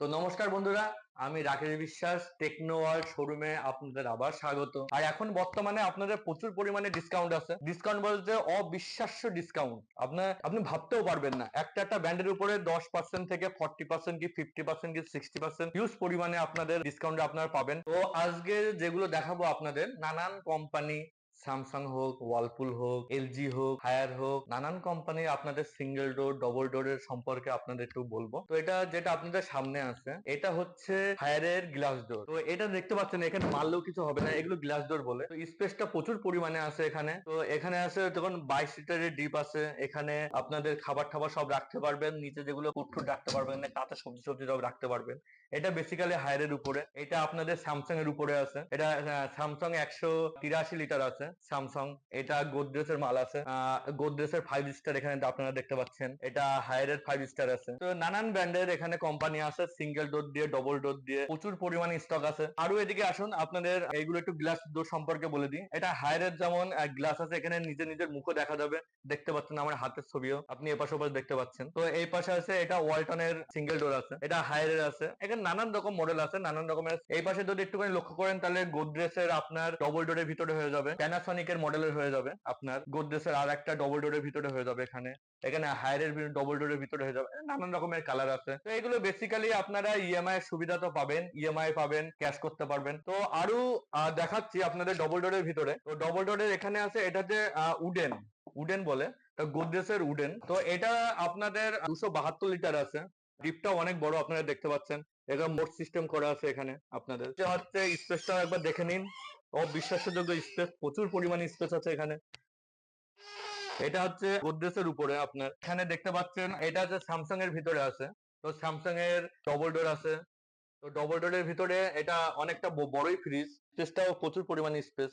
তো নমস্কার বন্ধুরা, আমি রাকেশ বিশ্বাস, টেকনো ওয়ার্ল্ড শোরুমে আপনাদের আবার স্বাগত। আর এখন বর্তমানে আপনাদের প্রচুর পরিমাণে ডিসকাউন্ট আছে। ডিসকাউন্ট বলতে অবিশ্বাস্য ডিসকাউন্ট আপনার আপনি ভাবতেও পারবেন না। একটা একটা ব্র্যান্ডের উপরে দশ পার্সেন্ট থেকে ফর্টি পার্সেন্ট কি ফিফটি পার্সেন্ট কি সিক্সটি পার্সেন্ট হিউজ পরিমাণে আপনাদের ডিসকাউন্ট আপনারা পাবেন। তো আজকে যেগুলো দেখাবো আপনাদের, নানান কোম্পানি স্যামসাং হোক ওয়ালপুল হোক এলজি হোক হায়ার হোক, নানান কোম্পানি আপনাদের সিঙ্গেল ডোর ডবল ডোরের সম্পর্কে আপনাদের একটু বলব। তো এটা যেটা আপনাদের সামনে আছে, এটা হচ্ছে হায়ারের গ্লাস ডোর তো এটা দেখতে পাচ্ছেন, এখানে মারলেও কিছু হবে না, এগুলো গ্লাস ডোর বলে। তো স্পেসটা প্রচুর পরিমাণে আছে এখানে। তো এখানে আছে তখন বাইশ লিটারের ডিপ আছে, এখানে আপনাদের খাবার টাবার সব রাখতে পারবেন, নিচে যেগুলো কুটফুট রাখতে পারবেন, না কাঁচা সবজি সবজি সব রাখতে পারবেন। এটা বেসিক্যালি হায়ারের উপরে। এটা আপনাদের স্যামসাং এর উপরে আছে। এটা স্যামসাং একশো তিরাশি লিটার আছে। স্যামসাং এটা গোদরেজ এর মাল আছে। গোদরেজ এর ফাইভ স্টার এখানে আপনারা দেখতে পাচ্ছেন। এটা হায়ারের ফাইভ স্টার আছে। তো নানান ব্র্যান্ডের এখানে কোম্পানি আছে সিঙ্গেল ডোর দিয়ে ডবল ডোর দিয়ে, প্রচুর পরিমাণে স্টক আছে। আরও এদিকে আসুন, আপনাদের এইগুলো একটু গ্লাস ডোর সম্পর্কে বলে দিই। এটা হায়ারের যেমন গ্লাস আছে, এখানে নিজের নিজের মুখও দেখা যাবে। দেখতে পাচ্ছেন আমার হাতের ছবিও, আপনি এপাশ ওপাশ দেখতে পাচ্ছেন। তো এই পাশে আছে, এটা ওয়ালটনের সিঙ্গেল ডোর আছে, এটা হায়ারের আছে। এখানে নানান রকম মডেল আছে, নানান রকমের। এই পাশে যদি একটুখানি লক্ষ্য করেন, তাহলে গোদরেজ এর আপনার ডবল ডোরের ভিতরে হয়ে যাবে। প্যানাসনিক এর মডেলের হয়ে যাবে আপনার। গোদরেজ এর আর একটা ডবল ডোরের ভিতরে হয়ে যাবে এখানে। এখানে হায়ারের ডবল ডোরের ভিতরে হয়ে যাবে। নানান রকমের কালার আছে। তো এগুলো বেসিক্যালি আপনারা ইএমআই এর সুবিধা তো পাবেন। ইএমআই পাবেন ক্যাশ করতে পারবেন। তো আরও দেখাচ্ছি আপনাদের ডবল ডোরের ভিতরে। তো ডবল ডোরের এখানে আছে এটাতে উডেন উডেন বলে। তো গোদরেজের উডেন তো এটা আপনাদের দুশো বাহাত্তর লিটার আছে। ডিপটা অনেক বড়, আপনারা দেখতে পাচ্ছেন। এখানে মোট সিস্টেম করা আছে এখানে আপনাদের। এটা হচ্ছে স্পেসটা একবার দেখে নিন। অবিশ্বাসযোগ্য স্পেস প্রচুর পরিমাণে স্পেস আছে এখানে। এটা হচ্ছে গোদরেজের উপরে আপনার। এখানে দেখতে পাচ্ছেন, এটা হচ্ছে স্যামসাং এর ভিতরে আছে। তো স্যামসাং এর ডবল ডোর আছে। তো ডবল ডোরের ভিতরে এটা অনেকটা বড়ই ফ্রিজ স্পেসটাও প্রচুর পরিমাণে স্পেস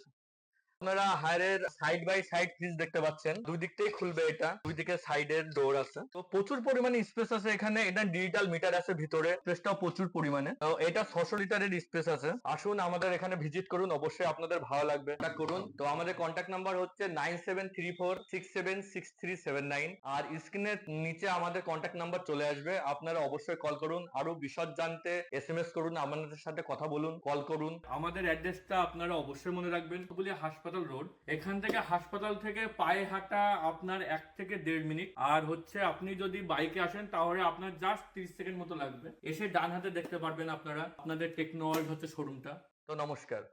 আপনারা হায়ারের সাইড বাই সাইড ফ্রিজ দেখতে পাচ্ছেন। দুই দিক থেকেই খুলবে এটা, দুই দিকে সাইডের ডোর আছে। তো প্রচুর পরিমাণে স্পেস আছে এখানে, এটা ডিজিটাল মিটার আছে ভিতরে স্পেসটাও প্রচুর পরিমাণে। তো এটা ছশো লিটারের স্পেস আছে। আসুন আমাদের এখানে ভিজিট করুন, অবশ্যই আপনাদের ভালো লাগবে। করুন। তো আমাদের কন্ট্যাক্ট নাম্বার হচ্ছে nine seven three four six seven six three seven nine আর স্ক্রিনের নিচে আমাদের কন্ট্যাক্ট নাম্বার চলে আসবে। আপনারা অবশ্যই কল করুন। আরও বিশদ জানতে এস এম এস করুন, আমাদের সাথে কথা বলুন কল করুন। আমাদের অ্যাড্রেসটা আপনারা অবশ্যই মনে রাখবেন। বলি হাসপাতাল রোড। এখান থেকে হাসপাতাল থেকে পায়ে হাঁটা আপনার এক থেকে দেড় মিনিট। আর হচ্ছে আপনি যদি বাইকে আসেন, তাহলে আপনার জাস্ট তিরিশ সেকেন্ড মতো লাগবে। এসে ডান হাতে দেখতে পারবেন আপনারা, আপনাদের টেকনোলজ হচ্ছে শোরুমটা। তো নমস্কার